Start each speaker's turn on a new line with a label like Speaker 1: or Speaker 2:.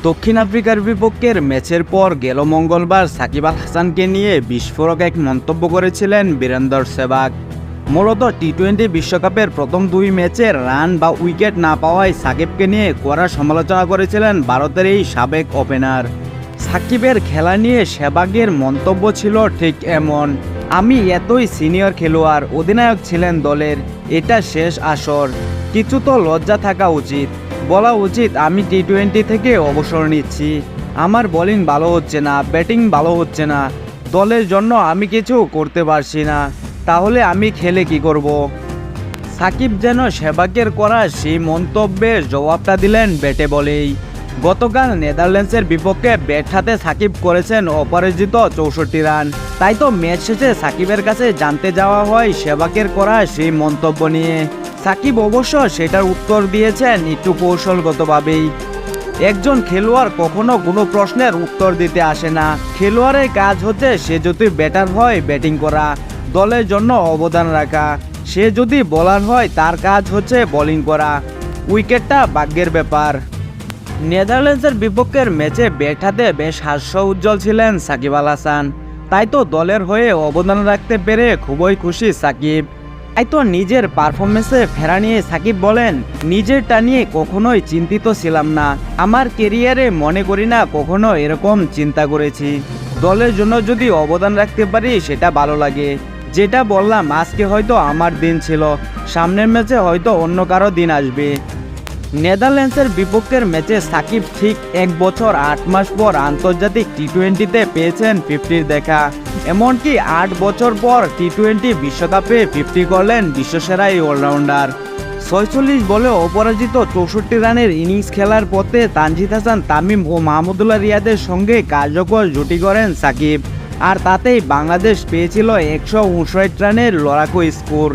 Speaker 1: দক্ষিণ আফ্রিকার বিপক্ষের ম্যাচের পর গেল মঙ্গলবার সাকিব আল হাসানকে নিয়ে বিস্ফোরক এক মন্তব্য করেছিলেন বীরেন্দর সেবাগ। মূলত টি টোয়েন্টি বিশ্বকাপের প্রথম দুই ম্যাচে রান বা উইকেট না পাওয়ায় সাকিবকে নিয়ে কড়া সমালোচনা করেছিলেন ভারতের এই সাবেক ওপেনার। সাকিবের খেলা নিয়ে সেবাগের মন্তব্য ছিল ঠিক এমন, আমি এতই সিনিয়র খেলোয়াড়, অধিনায়ক ছিলেন দলের, এটা শেষ আসর, কিছু তো লজ্জা থাকা উচিত। বলা উচিত, আমি টি টোয়েন্টি থেকে অবসর নিচ্ছি। আমার বোলিং ভালো হচ্ছে না ব্যাটিং ভালো হচ্ছে না। দলের জন্য আমি কিছু করতে পারছি না, তাহলে আমি খেলে কি করব। সাকিব যেন সেবাকের করা সেই মন্তব্যের জবাবটা দিলেন ব্যাটে বলেই। গতকাল নেদারল্যান্ডসের বিপক্ষে ব্যাট হাতে সাকিব করেছেন অপরাজিত চৌষট্টি রান। তাই তো ম্যাচ শেষে সাকিবের কাছে জানতে যাওয়া হয় সেবাকের করা সেই মন্তব্য নিয়ে। সাকিব অবশ্য সেটার উত্তর দিয়েছেন একটু কৌশলগতভাবেই। একজন খেলোয়াড় কখনো কোনো প্রশ্নের উত্তর দিতে আসে না। খেলোয়াড়ের কাজ হচ্ছে সে যদি ব্যাটার হয় ব্যাটিং করা, দলের জন্য অবদান রাখা। সে যদি বলার হয়, তার কাজ হচ্ছে বোলিং করা। উইকেটটা ভাগ্যের ব্যাপার। নেদারল্যান্ডসের বিপক্ষের ম্যাচে ব্যাট হাতে বেশ হাস্য উজ্জ্বল ছিলেন সাকিব আল হাসান। তাই তো দলের হয়ে অবদান রাখতে পেরে খুবই খুশি সাকিব। তাই তো নিজের পারফরমেন্সে ফেরা নিয়ে সাকিব বলেন নিজেরটা নিয়ে কখনোই চিন্তিত ছিলাম না। আমার কেরিয়ারে মনে করি না কখনো এরকম চিন্তা করেছি। দলের জন্য যদি অবদান রাখতে পারি, সেটা ভালো লাগে। যেটা বললাম, আজকে হয়তো আমার দিন ছিল। সামনের ম্যাচে হয়তো অন্য কারও দিন আসবে। নেদারল্যান্ডসের বিপক্ষের ম্যাচে সাকিব ঠিক এক বছর আট মাস পর আন্তর্জাতিক টি টোয়েন্টিতে পেয়েছেন ফিফটির দেখা। এমনকি আট বছর পর টি টোয়েন্টি বিশ্বকাপে ফিফটি করলেন বিশ্বসেরা এই অলরাউন্ডার। ছয়চল্লিশ বলে অপরাজিত চৌষট্টি রানের ইনিংস খেলার পথে তানজিদ হাসান, তামিম ও মাহমুদুল্লাহ রিয়াদের সঙ্গে কার্যকর জুটি করেন সাকিব। আর তাতেই বাংলাদেশ পেয়েছিল একশো উনষাট রানের লড়াকু স্কোর।